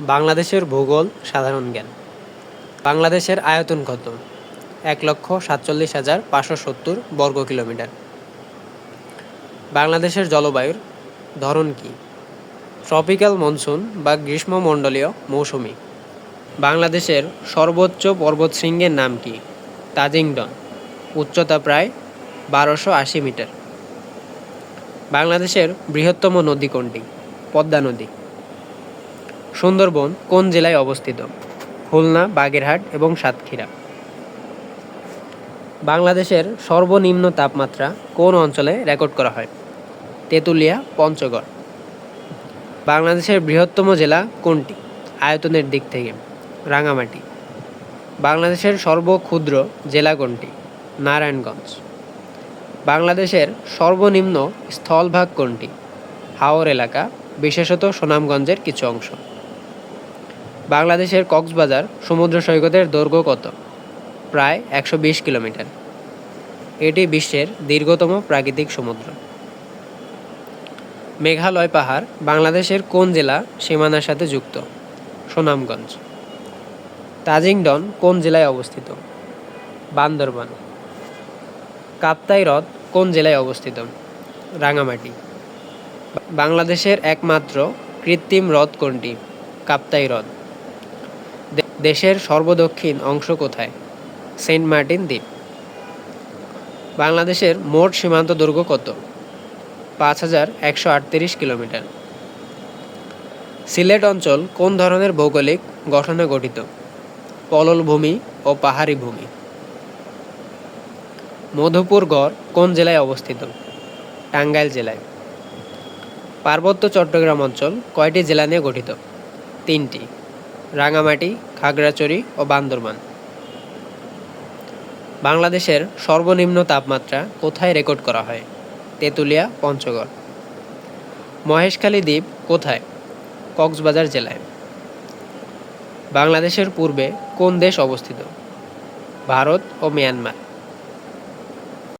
বাংলাদেশের ভূগোল, সাধারণ জ্ঞান। বাংলাদেশের আয়তন কত? এক লক্ষ সাতচল্লিশ হাজার পাঁচশো সত্তর বর্গ কিলোমিটার। বাংলাদেশের জলবায়ুর ধরন কি? ট্রপিক্যাল মনসুন বা গ্রীষ্মমণ্ডলীয় মৌসুমি। বাংলাদেশের সর্বোচ্চ পর্বতশৃঙ্গের নাম কি? তাজিংডন। উচ্চতা প্রায় বারোশো আশি মিটার। বাংলাদেশের বৃহত্তম নদী কোনটি? পদ্মা নদী। সুন্দরবন কোন জেলায় অবস্থিত? খুলনা, বাগেরহাট এবং সাতক্ষীরা। বাংলাদেশের সর্বনিম্ন তাপমাত্রা কোন অঞ্চলে রেকর্ড করা হয়? তেঁতুলিয়া, পঞ্চগড়। বাংলাদেশের বৃহত্তম জেলা কোনটি? আয়তনের দিক থেকে রাঙামাটি। বাংলাদেশের সর্বক্ষুদ্র জেলা কোনটি? নারায়ণগঞ্জ। বাংলাদেশের সর্বনিম্ন স্থলভাগ কোনটি? হাওর এলাকা, বিশেষত সুনামগঞ্জের কিছু অংশ। বাংলাদেশের কক্সবাজার সমুদ্র সৈকতের দৈর্ঘ্য কত? প্রায় একশো বিশ কিলোমিটার। এটি বিশ্বের দীর্ঘতম প্রাকৃতিক সমুদ্র। মেঘালয় পাহাড় বাংলাদেশের কোন জেলা সীমানার সাথে যুক্ত? সুনামগঞ্জ। তাজিংডন কোন জেলায় অবস্থিত? বান্দরবান। কাপ্তাই হ্রদ কোন জেলায় অবস্থিত? রাঙামাটি বাংলাদেশের একমাত্র কৃত্রিম হ্রদ কোনটি? কাপ্তাই হ্রদ দেশের সর্বদক্ষিণ অংশ কোথায়? সেন্ট মার্টিন দ্বীপ। বাংলাদেশের মোট সীমান্ত দৈর্ঘ্য কত? পাঁচ হাজার একশো আটত্রিশ কিলোমিটার। সিলেট অঞ্চল কোন ধরনের ভৌগোলিক গঠনে গঠিত? পলল ভূমি ও পাহাড়ি ভূমি। মধুপুর গড় কোন জেলায় অবস্থিত? টাঙ্গাইল জেলায়। পার্বত্য চট্টগ্রাম অঞ্চল কয়টি জেলা নিয়ে গঠিত? তিনটি। রাঙামাটি খাগড়াছড়ি ও বান্দরবান। বাংলাদেশের সর্বনিম্ন তাপমাত্রা কোথায় রেকর্ড করা হয়? তেঁতুলিয়া, পঞ্চগড়। মহেশখালী দ্বীপ কোথায়? কক্সবাজার জেলায়। বাংলাদেশের পূর্বে কোন দেশ অবস্থিত? ভারত ও মিয়ানমার।